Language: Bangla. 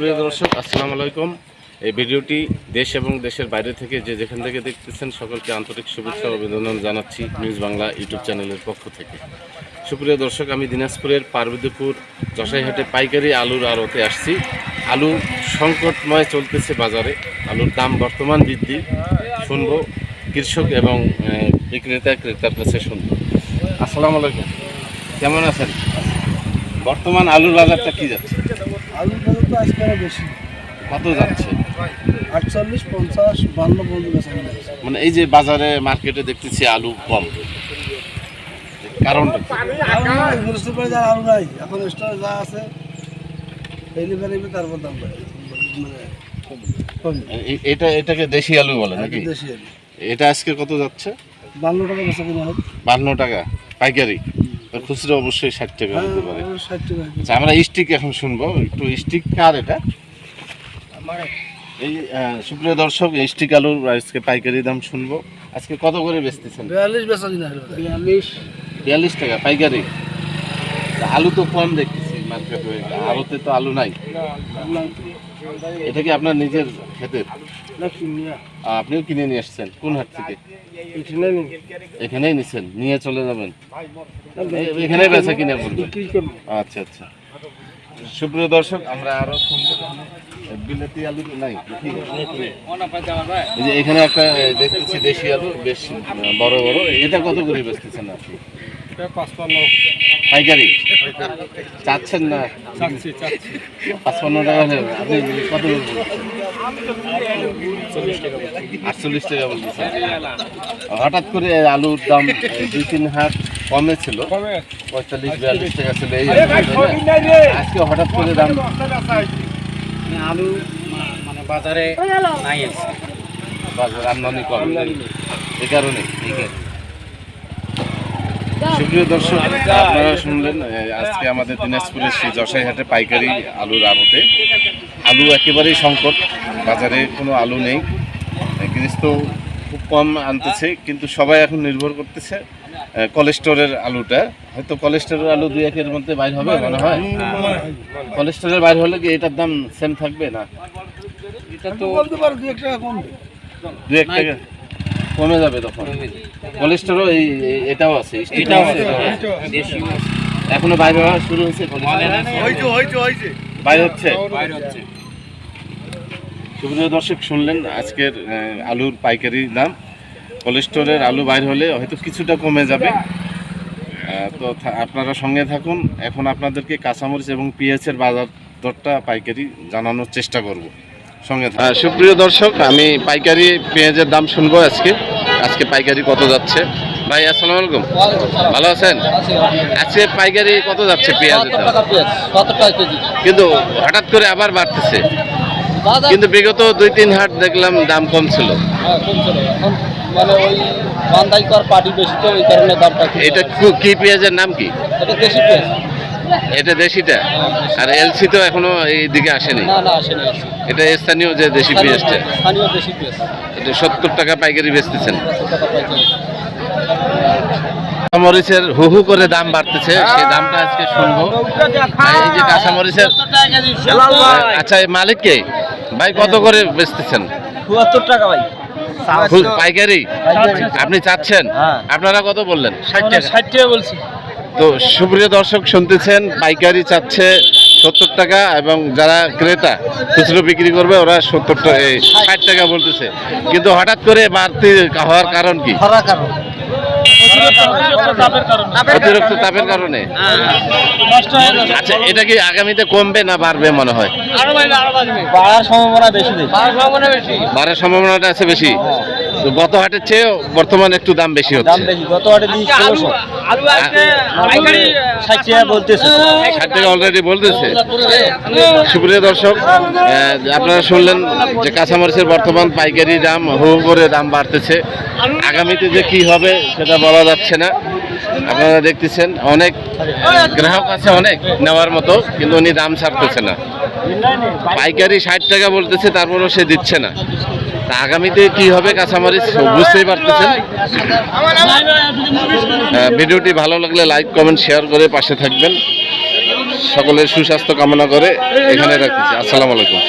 প্রিয় দর্শক, আসসালামু আলাইকুম। এই ভিডিওটি দেশ এবং দেশের বাইরে থেকে যে যেখান থেকে দেখতেছেন, সকলকে আন্তরিক শুভেচ্ছা ও অভিনন্দন জানাচ্ছি নিউজ বাংলা ইউটিউব চ্যানেলের পক্ষ থেকে। সুপ্রিয় দর্শক, আমি দিনাজপুরের পার্বতীপুর যশাইহাটে পাইকারি আলুর আড়তে আসছি। আলু সংকটময় চলতেছে বাজারে। আলুর দাম বর্তমান বৃদ্ধি শুনব, কৃষক এবং বিক্রেতা, ক্রেতার কাছে শুনব। আসসালামু আলাইকুম। কেমন আছেন? বর্তমান আলুর বাজারটা কি যাচ্ছে? আলুর দাম তো আজকে আরও বেশি। কত যাচ্ছে? আটচল্লিশ পঞ্চাশ বান্ন পর্যন্ত। মানে এই যে বাজারে মার্কেটে দেখতেছি আলু কম। কারণটা পারি যার আলু নাই এখন স্টোরে যা আছে বেরিয়ে তারপর দাম মানে এটা এটাকে দেশি আলু বলে নাকি? দেশি আলু। এটা আজকে কত যাচ্ছে? বান্ন টাকা বেচা কিনা বান্ন টাকা। পাইকারি? খুচরো অবশ্যই ষাট টাকা হতে পারে। হ্যাঁ ষাট টাকা আচ্ছা আমরা স্টিক এখন শুনব। একটু স্টিক কার এটা? এই সুপ্রিয় দর্শক এই স্টিক আলুর আজকে পাইকারি দাম শুনব। আজকে কত করে বেচতেছেন? বিয়াল্লিশ বেচা বিয়াল্লিশ। বিয়াল্লিশ টাকা পাইকারি। আলু তো কম দেখতেছি। আলুতে তো আলু নাই। এটা কি আপনার নিজের ক্ষেতের? আপনিও কিনে নিয়ে আসছেন? কোন হাট থেকে? এখানেই নিছেন? নিয়ে চলে যাবেন? এখানেই বেচা কিনে করবেন আচ্ছা আচ্ছা। সুপ্রিয় দর্শক আমরা আরও বিলেতি আলু নাই যে এখানে একটা দেখতেছি দেশি আলু বেশ বড় বড়। এটা কত করে বেচতেছেন আপনি? পাইকারি? চাচ্ছেন না। পাঁচপান্ন টাকা হলে আপনি কত? আটচল্লিশ টাকা বলতেছেন হঠাৎ করে আলুর দাম দুই তিন হাট কমে ছিল। পঁয়তাল্লিশ বিয়াল্লিশ টাকা ছিল এই আজকে হঠাৎ করে দাম আলু মানে বাজারে নাই আছে। বাজার আমদানি কম। এই কারণে। সুপ্রিয় দর্শক আপনারা শুনলেন আজকে আমাদের দিনাজপুরের সেই যশাইহাটে পাইকারি আলুর আড়তে। আলু একেবারেই সংকট বাজারে কোনো আলু নেই। গৃহস্থ খুব কম আনতেছে কিন্তু সবাই এখন নির্ভর করতেছে কোলেস্টোরের আলুটা। হয়তো কোলেস্টোরের আলু দুই একের মধ্যে বাইর হবে মনে হয়? কোলেস্টোরের বাইর হলে কি এটার দাম সেম থাকবে না? এটা তো দু দুই এক টাকা। কমে যাবে তখন। কোলেস্টোরও এই এই- এটাও আছে এটাও আছে এখনও বাইরে হওয়া শুরু হয়েছে কোলেস্টেরল? বাইরে হচ্ছে? বাইরে হচ্ছে। সুপ্রিয় দর্শক শুনলেন আজকের আলুর পাইকারি দাম। কোলেস্টোরের আলু বাইর হলে হয়তো কিছুটা কমে যাবে। তো থা- আপনারা সঙ্গে থাকুন। এখন আপনাদেরকে কাঁচামরিচ এবং পেঁয়াজের বাজার দরটা পাইকারি জানানোর চেষ্টা করব। সঙ্গে। সুপ্রিয় দর্শক আমি পাইকারি পেঁয়াজের দাম শুনব আজকে। আজকে পাইকারি কত যাচ্ছে? ভাই আসসালামু আলাইকুম। ভালো আছেন? আজকে পাইকারি কত যাচ্ছে পেঁয়াজের দাম? কত টাকা কেজি। কিন্তু হঠাৎ করে আবার বাড়তেছে। কিন্তু বিগত দুই তিন হাট দেখলাম দাম কম ছিল। হ্যাঁ মানে ওই পার্টি বেশি তো ওই কারণে দামটা এটা কি পেঁয়াজের নাম কি? এটা দেশি পেঁয়াজ। এটা দেশিটা। আর এলসি তো এখনও এই দিকে আসেনি। না না আসেনি। এটা স্থানীয় যে দেশি পেঁয়াজটা। স্থানীয় দেশি পেঁয়াজ। এটা সত্তর টাকা পাইকারি বেচতেছেন। কাঁচামরিচের হু হু করে দাম বাড়তেছে সেই দামটা আজকে শুনব। এই যে কাঁচামরিচের আচ্ছা এই মালিক কে? ভাই কত করে বেচতেছেন? চুয়াত্তর টাকা ভাই। পাইকারি? আপনি চাচ্ছেন? হ্যাঁ। আপনারা কত বললেন? ষাট টাকা। ষাট টাকা বলছি। তো সুপ্রিয় দর্শক শুনতেছেন পাইকারি চাচ্ছে সত্তর টাকা এবং যারা ক্রেতা খুচরো বিক্রি করবে ওরা সত্তর টাকা ষাট টাকা বলতেছে। কিন্তু হঠাৎ করে বাড়তি হওয়ার কারণ কি? অতিরিক্ত তাপের কারণে? আচ্ছা এটা কি আগামীতে কমবে না বাড়বে মনে হয়? বাড়ার সম্ভাবনা বেশি? বাড়ার সম্ভাবনাটা আছে বেশি? তো গত হাটের চেয়ে বর্তমানে একটু দাম বেশি দাম হচ্ছে। বেশি। গত হাটে দিয়েছি ষোলোশো। ষাট টাকা বলতেছে। ষাট টাকা অলরেডি বলতেছে। সুপ্রিয় দর্শক আপনারা শুনলেন যে কাঁচামরিচের বর্তমান পাইকারি দাম হু হু করে দাম বাড়তেছে। আগামীতে যে কি হবে সেটা বলা যাচ্ছে না। আপনারা দেখতেছেন অনেক গ্রাহক আছে অনেক নেওয়ার মতো কিন্তু উনি দাম ছাড়তেছে না। পাইকারি ষাট টাকা বলতেছে তারপরেও সে দিচ্ছে না। আগামীতে কি হবে কাঁচামরিচ বুঝতেই পারতেছেন। ভিডিওটি ভালো লাগলে লাইক, কমেন্ট, শেয়ার করে পাশে থাকবেন। সকলের সুস্বাস্থ্য কামনা করে এখানে রাখতেছি আসসালামু আলাইকুম।